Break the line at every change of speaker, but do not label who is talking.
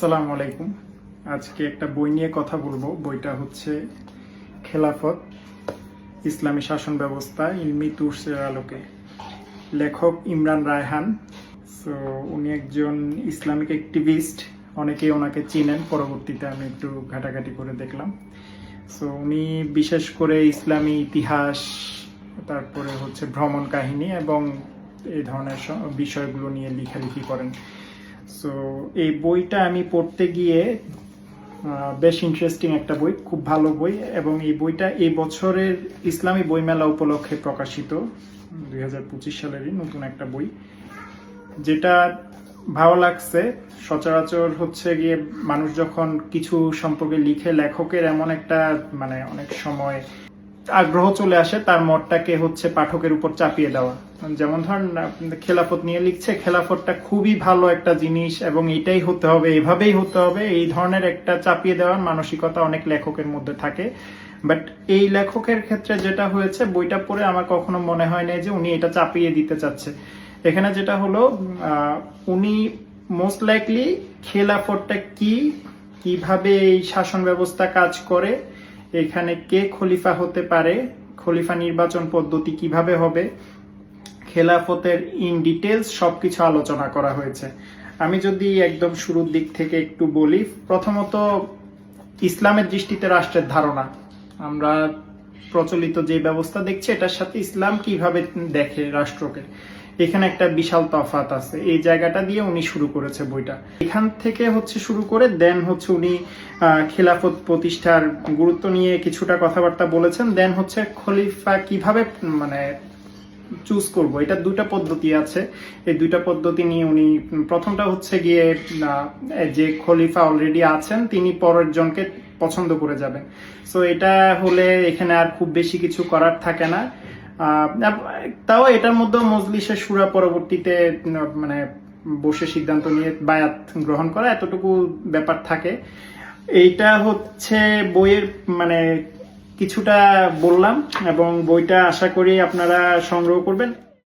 আসসালামু আলাইকুম। আজকে একটা বই নিয়ে কথা বলব। বইটা হচ্ছে খেলাফত, ইসলামী শাসন ব্যবস্থা, ইলমি তুর্সের আলোকে। লেখক ইমরান রায়হান। সো উনি একজন ইসলামিক অ্যাক্টিভিস্ট অনেকেই ওনাকে চিনেন, পরবর্তীতে আমি একটু ঘাটাঘাটি করে দেখলাম। সো উনি বিশেষ করে ইসলামী ইতিহাস, তারপরে হচ্ছে ভ্রমণ কাহিনী এবং এই ধরনের বিষয়গুলো নিয়ে লেখালেখি করেন। সো এই বইটা আমি পড়তে গিয়ে বেশ ইন্টারেস্টিং একটা বই, খুব ভালো বই এবং এই বইটা এই বছরের ইসলামী বইমেলা উপলক্ষে প্রকাশিত, দুই হাজার পঁচিশ সালেরই নতুন একটা বই, যেটা ভালো লাগছে। সচরাচর হচ্ছে গিয়ে মানুষ যখন কিছু সম্পর্কে লিখে লেখকের এমন একটা মানে অনেক সময় আগ্রহ চলে আসে তার মতটাকে হচ্ছে পাঠকের উপর চাপিয়ে দেওয়া। যেমন ধরেন খেলাফত নিয়ে লিখছে, খেলাফতটা খুবই ভালো একটা জিনিস এবং এটাই হতে হবে, এভাবেই হতে হবে, এই ধরনের একটা চাপিয়ে দেওয়ার মানসিকতা অনেক লেখকের মধ্যে থাকে। বাট এই লেখকের ক্ষেত্রে যেটা হয়েছে, বইটা পড়ে আমার কখনো মনে হয় না যে উনি এটা চাপিয়ে দিতে চাচ্ছে। এখানে যেটা হলো উনি মোস্ট লাইকলি খেলাফতটা কি, কীভাবে এই শাসন ব্যবস্থা কাজ করে এখানে কে খলিফা হতে পারে? খলিফা নির্বাচন পদ্ধতি কীভাবে হবে? খেলাফতের ইন ডিটেলস সবকিছু আলোচনা করা হয়েছে। আমি যদি একদম শুরুর দিক থেকে একটু বলি, প্রথমত ইসলামের দৃষ্টিতে রাষ্ট্রের ধারণা। আমরা প্রচলিত যে ব্যবস্থা দেখছি, এটার সাথে ইসলাম কীভাবে দেখে রাষ্ট্রকে? এখানে একটা বিশাল তফাত আছে। এই জায়গাটা দিয়ে উনি শুরু করেছে বইটা। এখান থেকে হচ্ছে শুরু করে দেন হচ্ছে উনি খেলাফত প্রতিষ্ঠার গুরুত্ব নিয়ে কিছুটা কথাবার্তা বলেছেন। দেন হচ্ছে খলিফা কীভাবে মানে চুজ করব? এটা দুটা পদ্ধতি আছে। এই দুইটা পদ্ধতি নিয়ে উনি, প্রথমটা হচ্ছে গিয়ে যে খলিফা অলরেডি আছেন, তিনি পরের জনকে পছন্দ করে যাবেন। সো এটা হলে এখানে আর খুব বেশি কিছু করার থাকে না। তাও এটার মধ্যে মজলিসের সুরা পরবর্তীতে মানে বসে সিদ্ধান্ত নিয়ে বায়াত গ্রহণ করা এতটুকু ব্যাপার থাকে। এইটা হচ্ছে বইয়ের মানে কিছুটা বললাম এবং বইটা আশা করি আপনারা সংগ্রহ করবেন।